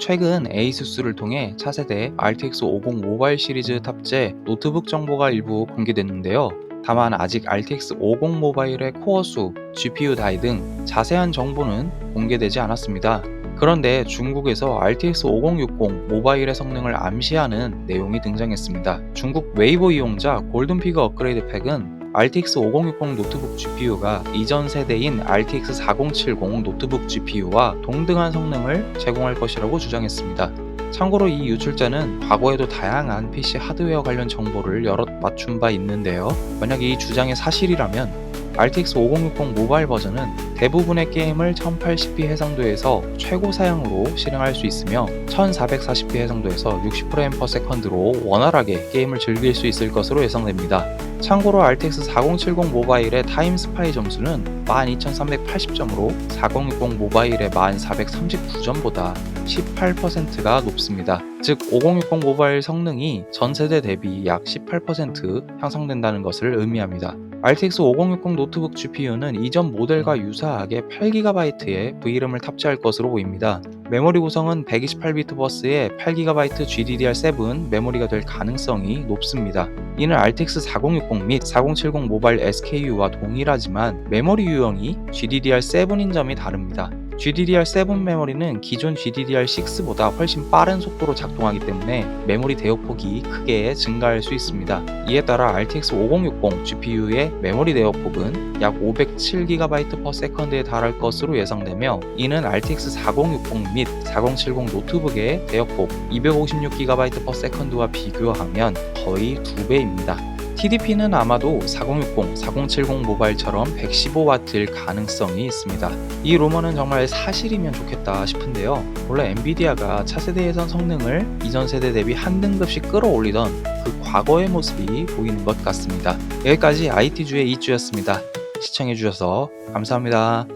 최근 에이수스를 통해 차세대 RTX 50 모바일 시리즈 탑재 노트북 정보가 일부 공개됐는데요. 다만 아직 RTX 50 모바일의 코어 수, GPU 다이 등 자세한 정보는 공개되지 않았습니다. 그런데 중국에서 RTX 5060 모바일의 성능을 암시하는 내용이 등장했습니다. 중국 웨이보 이용자 골든피그 업그레이드 팩은 RTX 5060 노트북 GPU가 이전 세대인 RTX 4070 노트북 GPU와 동등한 성능을 제공할 것이라고 주장했습니다. 참고로 이 유출자는 과거에도 다양한 PC 하드웨어 관련 정보를 여럿 맞춘 바 있는데요. 만약 이 주장이 사실이라면 RTX 5060 모바일 버전은 대부분의 게임을 1080p 해상도에서 최고 사양으로 실행할 수 있으며 1440p 해상도에서 60fps/s로 원활하게 게임을 즐길 수 있을 것으로 예상됩니다. 참고로 RTX 4070 모바일의 타임 스파이 점수는 12380점으로 4060 모바일의 1439점보다 18%가 높습니다. 즉 5060 모바일 성능이 전 세대 대비 약 18% 향상된다는 것을 의미합니다. RTX 5060 노트북 GPU는 이전 모델과 유사하게 8GB의 V램을 탑재할 것으로 보입니다. 메모리 구성은 128비트 버스의 8GB GDDR7 메모리가 될 가능성이 높습니다. 이는 RTX 4060 및 4070 모바일 SKU와 동일하지만 메모리 유형이 GDDR7인 점이 다릅니다. GDDR7 메모리는 기존 GDDR6보다 훨씬 빠른 속도로 작동하기 때문에 메모리 대역폭이 크게 증가할 수 있습니다. 이에 따라 RTX 5060 GPU의 메모리 대역폭은 약 507GB/s에 달할 것으로 예상되며 이는 RTX 4060 및 4070 노트북의 대역폭 256GB/s와 비교하면 거의 2배입니다. TDP는 아마도 4060, 4070 모바일처럼 115W일 가능성이 있습니다. 이 루머는 정말 사실이면 좋겠다 싶은데요. 원래 엔비디아가 차세대 예선 성능을 이전 세대 대비 한 등급씩 끌어올리던 그 과거의 모습이 보이는 것 같습니다. 여기까지 IT주의 이주였습니다. 시청해주셔서 감사합니다.